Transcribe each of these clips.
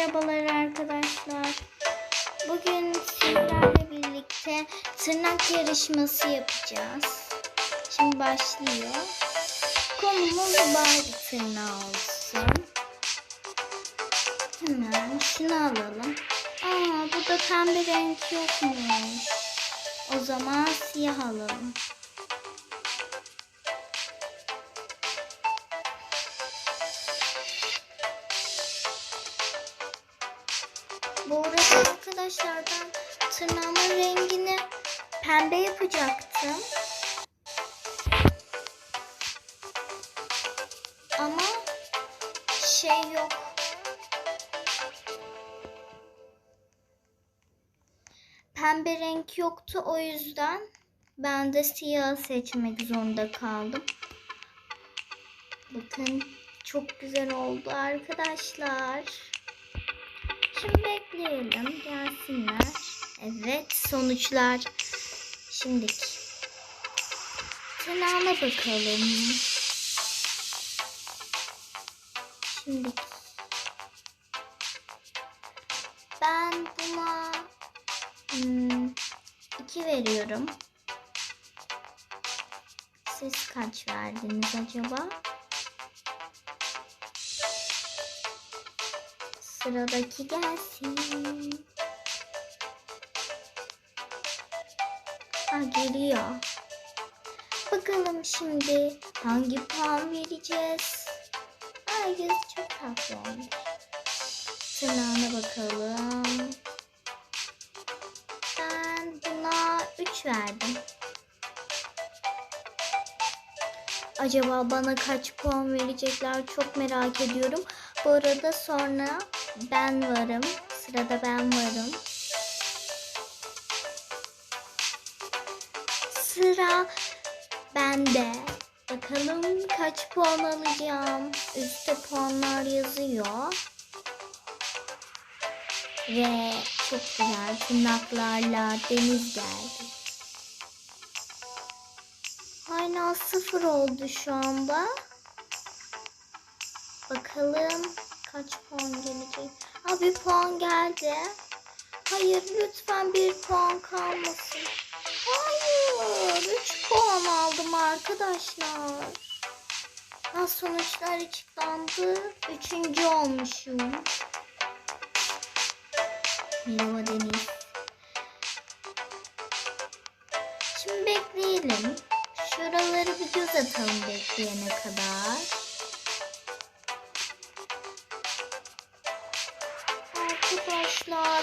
Merhabalar arkadaşlar. Bugün sizlerle birlikte tırnak yarışması yapacağız. Şimdi başlıyor. Konumuz Barbie tırnağı olsun. Hemen şunu alalım. Aa burada pembe renk yokmuş. O zaman siyah alalım. Bu arada arkadaşlar ben tırnağımın rengini pembe yapacaktım. Ama şey yok. Pembe renk yoktu o yüzden ben de siyah seçmek zorunda kaldım. Bakın çok güzel oldu arkadaşlar. Şimdi bekleyelim gelsinler. Evet sonuçlar. Şimdiki. Tırnağına bakalım. Şimdiki. Ben buna hmm, iki veriyorum. Siz kaç verdiniz acaba? Sıradaki gelsin. Ha geliyor. Bakalım şimdi hangi puan vereceğiz? Ay göz çok tatlı olmuş. Tırnağına bakalım. Ben buna 3 verdim. Acaba bana kaç puan verecekler çok merak ediyorum. Bu arada sonra ben varım. Sırada ben varım. Sıra bende. Bakalım kaç puan alacağım. Üstte puanlar yazıyor. Ve çok güzel tırnaklarla deniz geldi. Hala sıfır oldu şu anda. Bakalım kaç puan gelecek. Aa bir puan geldi. Hayır lütfen bir puan kalmasın. Hayır. Üç puan aldım arkadaşlar. Ha, sonuçlar açıklandı. Üçüncü olmuşum. Merhaba Deniz. Şimdi bekleyelim. Şuraları bir göz atalım bekleyene kadar.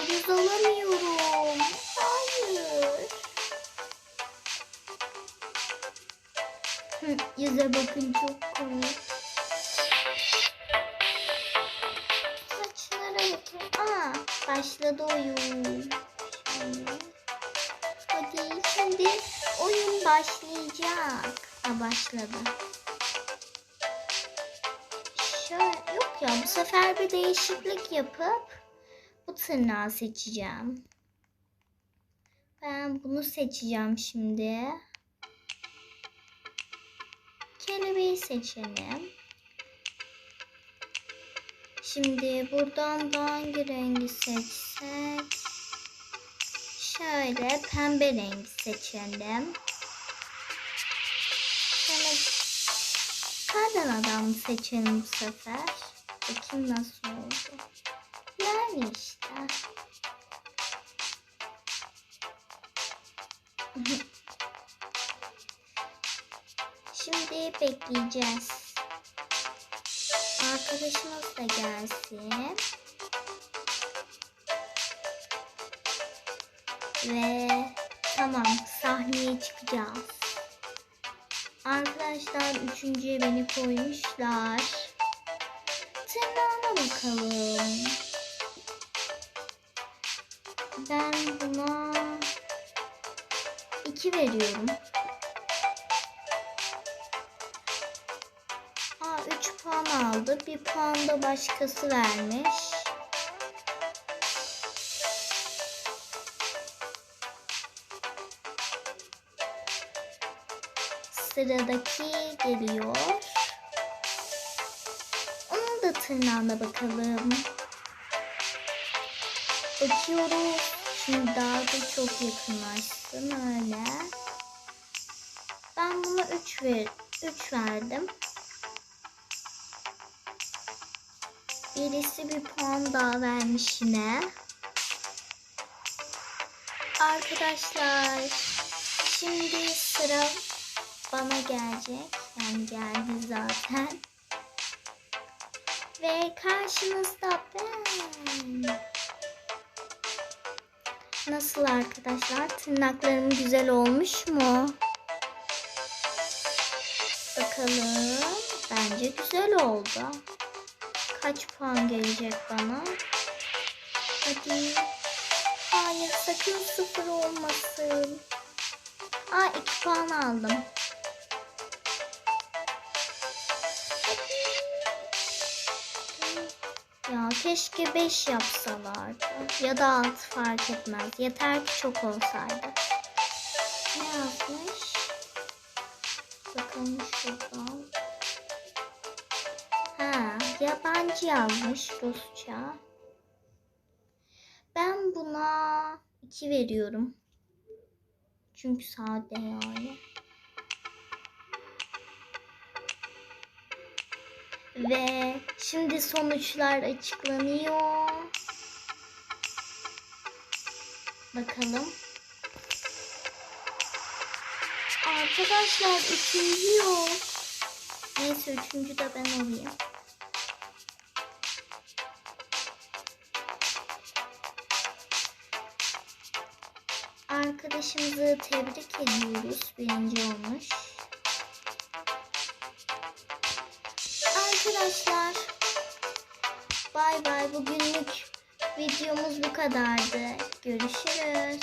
Yüz alamıyorum. Hayır. Hı, Yüze bakın çok komik. Saçlara bakın. Aa, başladı oyun. Hadi şimdi oyun başlayacak. Ha başladı. Şöyle, yok ya bu sefer bir değişiklik yapıp tırnağı seçeceğim. Ben bunu seçeceğim şimdi. Kelebeği seçelim. Şimdi buradan da hangi rengi seçsek? Şöyle pembe rengi seçelim. Şöyle kardan adam seçelim bu sefer. Bakayım nasıl oldu. Şimdi bekleyeceğiz. Arkadaşımız da gelsin. Ve tamam sahneye çıkacağız. Arkadaşlar üçüncüye beni koymuşlar. Tırnağına bakalım. Ben buna iki veriyorum. 3 puan aldı. Bir puan da başkası vermiş. Sıradaki geliyor. Onun da tırnağına bakalım. Bakıyoruz. Şimdi daha da çok yakınlaştın öyle. Ben buna 3 ver 3 verdim. Birisi bir puan daha vermiş yine. Arkadaşlar şimdi sıra bana gelecek. Yani geldi zaten. Ve karşınızda ben. Nasıl arkadaşlar? Tırnaklarım güzel olmuş mu? Bakalım. Bence güzel oldu. Kaç puan gelecek bana? Hadi. Hayır sakın sıfır olmasın. Aa iki puan aldım. Ya keşke 5 yapsalardı. Ya da 6 fark etmez. Yeter ki çok olsaydı. Ne yazmış? Bakalım şuradan. Yabancı yazmış Rusça. Ben buna 2 veriyorum. Çünkü sade yani. Ve şimdi sonuçlar açıklanıyor. Bakalım. Arkadaşlar üçüncü yok. Neyse üçüncü de ben olayım. Arkadaşımızı tebrik ediyoruz. Birinci olmuş. Arkadaşlar bay bay bugünlük videomuz bu kadardı. Görüşürüz.